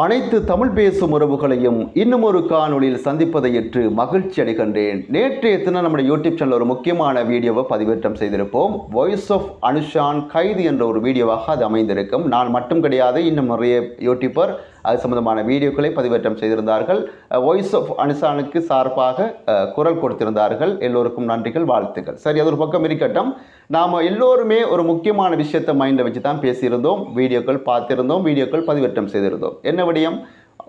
அனைத்து தமிழ் பேசும் உறவுகளையும் இன்னும் ஒரு சந்திப்பதை எற்று மகிழ்ச்சி அடைகின்றேன். நேற்றைய தினம் நம்முடைய யூடியூப் சேனல் ஒரு முக்கியமான வீடியோவை பதிவேற்றம் செய்திருப்போம். வாய்ஸ் ஆஃப் அனுஷான் கைது என்ற ஒரு வீடியோவாக அது அமைந்திருக்கும். நான் மட்டும் கிடையாது இன்னும் நிறைய யூடியூபர் அது சம்பந்தமான வீடியோக்களை பதிவேற்றம் செய்திருந்தார்கள். வாய்ஸ் ஆஃப் அனுஷானுக்கு சார்பாக குரல் கொடுத்திருந்தார்கள். எல்லோருக்கும் நன்றிகள் வாழ்த்துக்கள். சரி அது ஒரு பக்கம் இருக்கட்டும். நாம் எல்லோருமே ஒரு முக்கியமான விஷயத்தை மைண்டில் வச்சு தான் பேசியிருந்தோம். வீடியோக்கள் பார்த்திருந்தோம் வீடியோக்கள் பதிவேற்றம் செய்திருந்தோம். என்ன விடயம்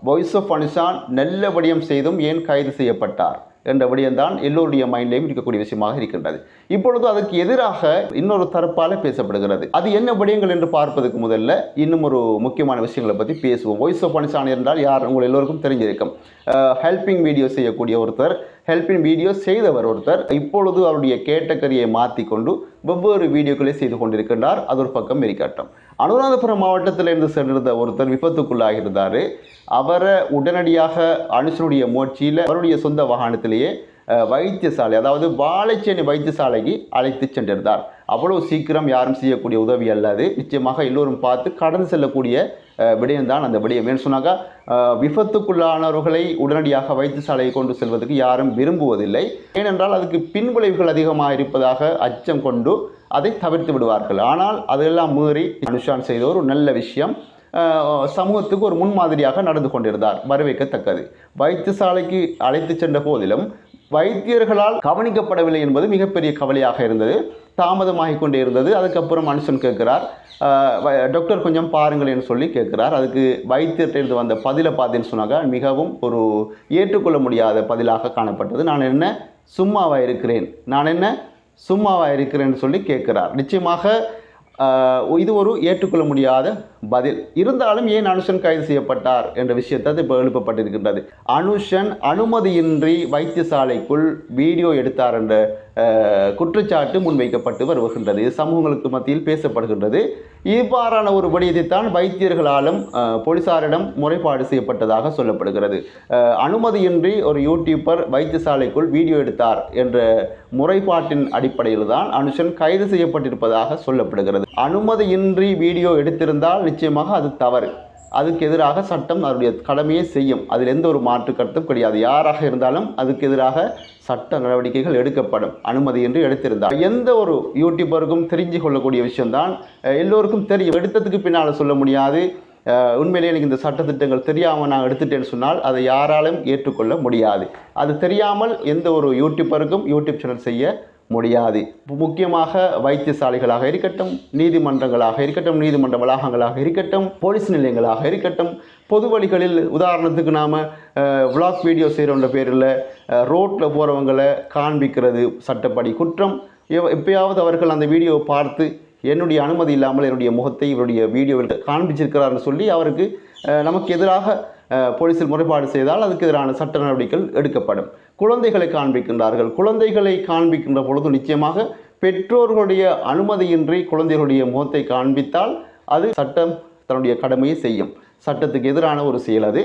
வாய்ஸ் ஆஃப் அனுஷான் நல்ல விடயம் செய்தும் ஏன் கைது செய்யப்பட்டார்? என்ற விடயம்தான் எல்லோருடைய மைண்ட்லையும் இருக்கக்கூடிய விஷயமாக இருக்கின்றது. இப்பொழுது அதற்கு எதிராக இன்னொரு தரப்பால் பேசப்படுகிறது. அது என்ன விடயங்கள் என்று பார்ப்பதற்கு முதல்ல இன்னும் ஒரு முக்கியமான விஷயங்களை பற்றி பேசுவோம். வாய்ஸ் ஆஃப் பனிசான் என்றால் யார்? உங்கள் எல்லோருக்கும் தெரிஞ்சிருக்கும். ஹெல்பிங் வீடியோ செய்யக்கூடிய ஒருத்தர் ஹெல்ப்பின் வீடியோ செய்தவர் ஒருத்தர். இப்பொழுது அவருடைய கேட்டகரியை மாற்றி கொண்டு வெவ்வேறு வீடியோக்களை செய்து கொண்டிருக்கின்றார். அது ஒரு பக்கம் இருக்கட்டும் அனுராதபுரம் மாவட்டத்திலிருந்து சென்றிருந்த ஒருத்தர் விபத்துக்குள்ளாகியிருந்தார். அவரை உடனடியாக அனுஷனுடைய முயற்சியில் அவருடைய சொந்த வாகனத்திலேயே வைத்தியசாலை அதாவது வாழைச்சேனி வைத்தியசாலைக்கு அழைத்து சென்றிருந்தார். அவ்வளவு சீக்கிரம் யாரும் செய்யக்கூடிய உதவி அல்லது நிச்சயமாக எல்லோரும் பார்த்து கடந்து செல்லக்கூடிய விடயம்தான் அந்த விடயம். ஏன்னு சொன்னாக்கா விபத்துக்குள்ளானவர்களை உடனடியாக வைத்தியசாலையை கொண்டு செல்வதற்கு யாரும் விரும்புவதில்லை. ஏனென்றால் அதுக்கு பின்விளைவுகள் அதிகமாக இருப்பதாக அச்சம் கொண்டு அதை தவிர்த்து விடுவார்கள். ஆனால் அதெல்லாம் மீறி அனுஷான் செய்த ஒரு நல்ல விஷயம் சமூகத்துக்கு ஒரு முன்மாதிரியாக நடந்து கொண்டிருந்தார். வரவேற்கத்தக்கது. வைத்தியசாலைக்கு அழைத்து சென்ற போதிலும் வைத்தியர்களால் கவனிக்கப்படவில்லை என்பது மிகப்பெரிய கவலையாக இருந்தது. தாமதமாகி கொண்டே இருந்தது. அதுக்கப்புறம் மனுஷன் கேட்கிறார் டாக்டர் கொஞ்சம் பாருங்களேன்னு சொல்லி கேட்கிறார். அதுக்கு வைத்தியர்கிட்ட வந்த பதிலை பார்த்தேன்னு சொன்னாங்க. மிகவும் ஒரு ஏற்றுக்கொள்ள முடியாத பதிலாக காணப்பட்டது. நான் என்ன சும்மாவாக இருக்கிறேன்? நான் என்ன சும்மாவாக இருக்கிறேன்னு சொல்லி கேட்கிறார். நிச்சயமாக இது ஒரு ஏற்றுக்கொள்ள முடியாத பதில். இருந்தாலும் ஏன் அனுஷன் கைது செய்யப்பட்டார் என்ற விஷயத்தை அது இப்போ எழுப்பப்பட்டிருக்கின்றது. அனுஷன் அனுமதியின்றி வைத்தியசாலைக்குள் வீடியோ எடுத்தார் என்ற குற்றச்சாட்டு முன்வைக்கப்பட்டு வருகின்றது. சமூகங்களுக்கு மத்தியில் பேசப்படுகின்றது. இவ்வாறான ஒரு விடயத்தைத்தான் வைத்தியர்களாலும் போலீசாரிடம் முறைப்பாடு செய்யப்பட்டதாக சொல்லப்படுகிறது. அனுமதியின்றி ஒரு யூடியூப்பர் வைத்தியசாலைக்குள் வீடியோ எடுத்தார் என்ற முறைப்பாட்டின் அடிப்படையில் தான் அனுஷன் கைது செய்யப்பட்டிருப்பதாக சொல்லப்படுகிறது. அனுமதியின்றி வீடியோ எடுத்திருந்தால் நிச்சயமாக அது தவறு. அதுக்கு எதிராக சட்டம் அதனுடைய கடமையை செய்யும். அதில் எந்த ஒரு மாற்று கருத்தும் கிடையாது. யாராக இருந்தாலும் அதுக்கு எதிராக சட்ட நடவடிக்கைகள் எடுக்கப்படும். அனுமதி என்று எடுத்திருந்தால் எந்த ஒரு யூடியூபருக்கும் தெரிஞ்சு கொள்ளக்கூடிய விஷயம்தான் எல்லோருக்கும் தெரியும். எடுத்ததுக்கு பின்னால் சொல்ல முடியாது. உண்மையிலே எனக்கு இந்த சட்டத்திட்டங்கள் தெரியாமல் நான் எடுத்துட்டேன்னு சொன்னால் அதை யாராலும் ஏற்றுக்கொள்ள முடியாது. அது தெரியாமல் எந்த ஒரு யூடியூபருக்கும் யூடியூப் சேனல் செய்ய முடியாது. முக்கியமாக வைத்தியசாலைகளாக இருக்கட்டும் நீதிமன்றங்களாக இருக்கட்டும் நீதிமன்ற வளாகங்களாக இருக்கட்டும் போலீஸ் நிலையங்களாக இருக்கட்டும் பொது வழிகளில் உதாரணத்துக்கு நாம் விளாக் வீடியோ செய்கிறோன்ற பேரில் ரோட்டில் போகிறவங்களை காண்பிக்கிறது சட்டப்படி குற்றம். எவ- எப்பயாவது அவர்கள் அந்த வீடியோவை பார்த்து என்னுடைய அனுமதி இல்லாமல் என்னுடைய முகத்தை இவருடைய வீடியோவில் காண்பிச்சிருக்கிறார்னு சொல்லி அவருக்கு நமக்கு எதிராக போலீஸில் போலீசில் முறைப்பாடு செய்தால் அதுக்கு எதிரான சட்ட நடவடிக்கைகள் எடுக்கப்படும். குழந்தைகளை காண்பிக்கின்றார்கள். குழந்தைகளை காண்பிக்கின்ற பொழுது நிச்சயமாக பெற்றோர்களுடைய அனுமதியின்றி குழந்தைகளுடைய முகத்தை காண்பித்தால் அது சட்டம் தன்னுடைய கடமையை செய்யும். சட்டத்துக்கு எதிரான ஒரு செயல் அது.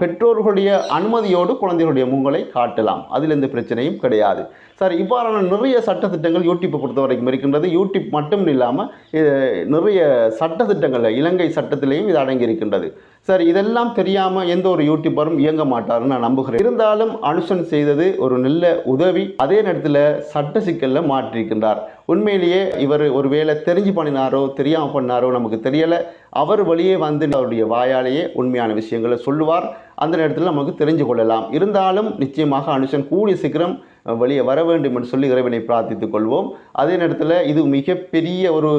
பெற்றோர்களுடைய அனுமதியோடு குழந்தைகளுடைய முகங்களை காட்டலாம். அதில் எந்த பிரச்சனையும் கிடையாது. சார் இவ்வாறான நிறைய சட்டத்திட்டங்கள் யூடியூப்பை பொறுத்த வரைக்கும் இருக்கின்றது. யூடியூப் மட்டும் இல்லாமல் நிறைய சட்டத்திட்டங்கள் இலங்கை சட்டத்திலேயும் இது அடங்கி இருக்கின்றது. சார் இதெல்லாம் தெரியாமல் எந்த ஒரு யூடியூபரும் இயங்க மாட்டாருன்னு நான் நம்புகிறேன். இருந்தாலும் அனுஷன் செய்தது ஒரு நல்ல உதவி. அதே நேரத்தில் சட்ட சிக்கலில் மாற்றியிருக்கின்றார் உண்மையிலேயே இவர் ஒருவேளை தெரிஞ்சு பண்ணினாரோ தெரியாமல் பண்ணாரோ நமக்கு தெரியலை. அவர் வழியே வந்து அவருடைய வாயாலேயே உண்மையான விஷயங்களை சொல்லுவார். அந்த நேரத்தில் நமக்கு தெரிஞ்சு கொள்ளலாம். இருந்தாலும் நிச்சயமாக அனுஷன் கூடிய சீக்கிரம் வெளியே வர வேண்டும் என்று சொல்லி இறைவனை பிரார்த்தித்துக் கொள்வோம். அதே நேரத்தில் இது மிகப்பெரிய ஒரு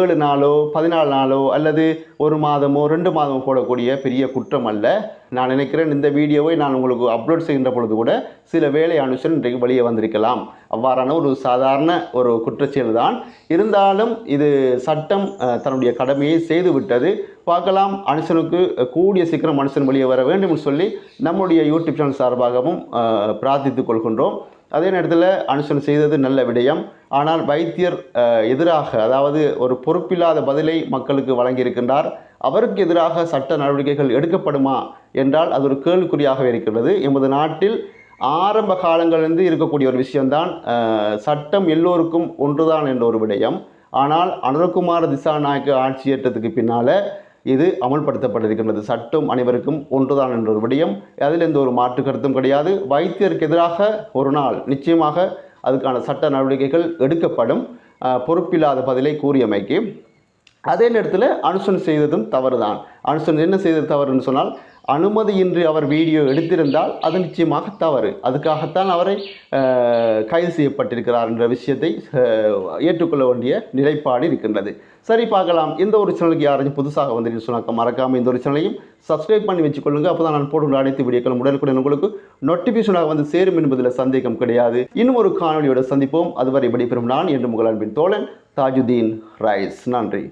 ஏழு நாளோ பதினாலு நாளோ அல்லது ஒரு மாதமோ ரெண்டு மாதமோ போடக்கூடிய பெரிய குற்றம் அல்ல. நான் நினைக்கிறேன் இந்த வீடியோவை நான் உங்களுக்கு அப்லோட் செய்கின்ற பொழுது கூட சில வேலை அனுஷன் இன்றைக்கு வெளியே வந்திருக்கலாம். அவ்வாறான ஒரு சாதாரண ஒரு குற்றச்செயல் தான் இருந்தாலும் இது சட்டம் தன்னுடைய கடமையை செய்துவிட்டது. பார்க்கலாம் அனுஷனுக்கு கூடிய சீக்கிரம் மனுஷன் வெளியே வர வேண்டும் என்று சொல்லி நம்முடைய யூடியூப் சேனல் சார்பாகவும் பிரார்த்தித்துக் கொள்கின்றோம். அதே நேரத்தில் அனுஷன் செய்தது நல்ல விடயம். ஆனால் வைத்தியர் எதிராக அதாவது ஒரு பொறுப்பில்லாத பதிலை மக்களுக்கு வழங்கியிருக்கின்றார். அவருக்கு எதிராக சட்ட நடவடிக்கைகள் எடுக்கப்படுமா என்றால் அது ஒரு கேள்விக்குறியாகவே இருக்கிறது எமது நாட்டில் ஆரம்ப காலங்களிலிருந்து இருக்கக்கூடிய ஒரு விஷயம்தான் சட்டம் எல்லோருக்கும் ஒன்றுதான் என்ற ஒரு விடயம். ஆனால் அனுரகுமார திசாநாயக்க ஆட்சியேற்றத்துக்கு பின்னால் இது அமல்படுத்தப்பட்டிருக்கின்றது. சட்டம் அனைவருக்கும் ஒன்றுதான் என்ற ஒரு விடயம். அதில் எந்த ஒரு மாற்று கருத்தும் கிடையாது. வைத்தியருக்கு எதிராக ஒரு நாள் நிச்சயமாக அதுக்கான சட்ட நடவடிக்கைகள் எடுக்கப்படும். பொறுப்பில்லாத பதிலை கூறியமைக்கு. அதே நேரத்தில் அனுசன் செய்ததும் தவறுதான். அனுசன் என்ன செய்தது தவறுன்னு சொன்னால் அனுமதியின்றி அவர் வீடியோ எடுத்திருந்தால் அது நிச்சயமாக தவறு அதுக்காகத்தான் அவரை கைது செய்யப்பட்டிருக்கிறார் என்ற விஷயத்தை ஏற்றுக்கொள்ள வேண்டிய நிலைப்பாடு இருக்கின்றது. சரி பார்க்கலாம். இந்த ஒரு சேனலுக்கு யாராச்சும் புதுசாக வந்து சொன்னாக்க மறக்காமல் இந்த ஒரு சேனலையும் சப்ஸ்கிரைப் பண்ணி வச்சுக்கொள்ளுங்க. அப்போ தான் நான் போடுற அனைத்து வீடியோக்களும் உடனுக்குடன் உங்களுக்கு நோட்டிஃபிகேஷனாக வந்து சேரும் என்பதில் சந்தேகம் கிடையாது. இன்னும் ஒரு காணொலியோட சந்திப்போம். அதுவரை விடைபெறும் நான் என்று முகலான்பின் தோழன் தாஜுதீன் ரைஸ். நன்றி.